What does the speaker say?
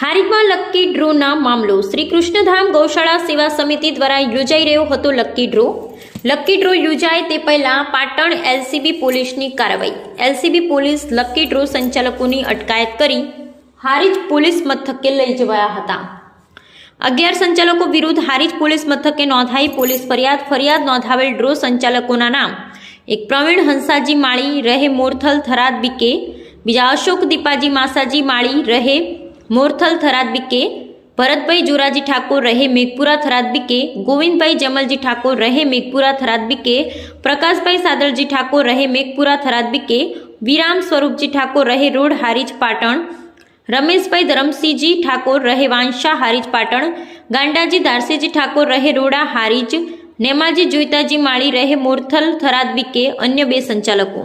હારીજમાં lucky ડ્રોના મામલો. શ્રી કૃષ્ણધામ ગૌશાળા સેવા સમિતિ દ્વારા યોજાઈ રહ્યો હતો લક્કી ડ્રો. લક્કી ડ્રો યોજાય તે પહેલાં પાટણ એલસીબી પોલીસની કાર્યવાહી. એલસીબી પોલીસ લક્કી ડ્રો સંચાલકોની અટકાયત કરી હારીજ પોલીસ મથકે લઈ જવાયા હતા. અગિયાર સંચાલકો વિરુદ્ધ હારીજ પોલીસ મથકે નોંધાઈ પોલીસ ફરિયાદ. ફરિયાદ નોંધાવેલ ડ્રો સંચાલકોના નામ. એક પ્રવીણ હંસાજી માળી, રહે મોરથલ થરાદ બીકે. બીજા અશોક દીપાજી માસાજી માળી, રહે મોરથલ થરાદ બીકે ભરતભાઈ જોરાજી ઠાકોર રહે મેઘપુરા થરાદ બીકે ગોવિંદભાઈ જમલજી ઠાકોર રહે મેઘપુરા થરાદ બીકે પ્રકાશભાઈ સાદરજી ઠાકોર રહે મેઘપુરા થરાદ બીકે વિરામ સ્વરૂપજી ઠાકોર રહે રોડ હારીજ પાટણ, રમેશભાઈ ધરમસિંહજી ઠાકોર રહે વાંશા હારીજ પાટણ, ગાંડાજી દારસીજી ઠાકોર રહે રોડા હારીજ, નેમાજી જોઈતાજી માળી રહે મોરથલ થરાદ બીકે અન્ય બે સંચાલકો.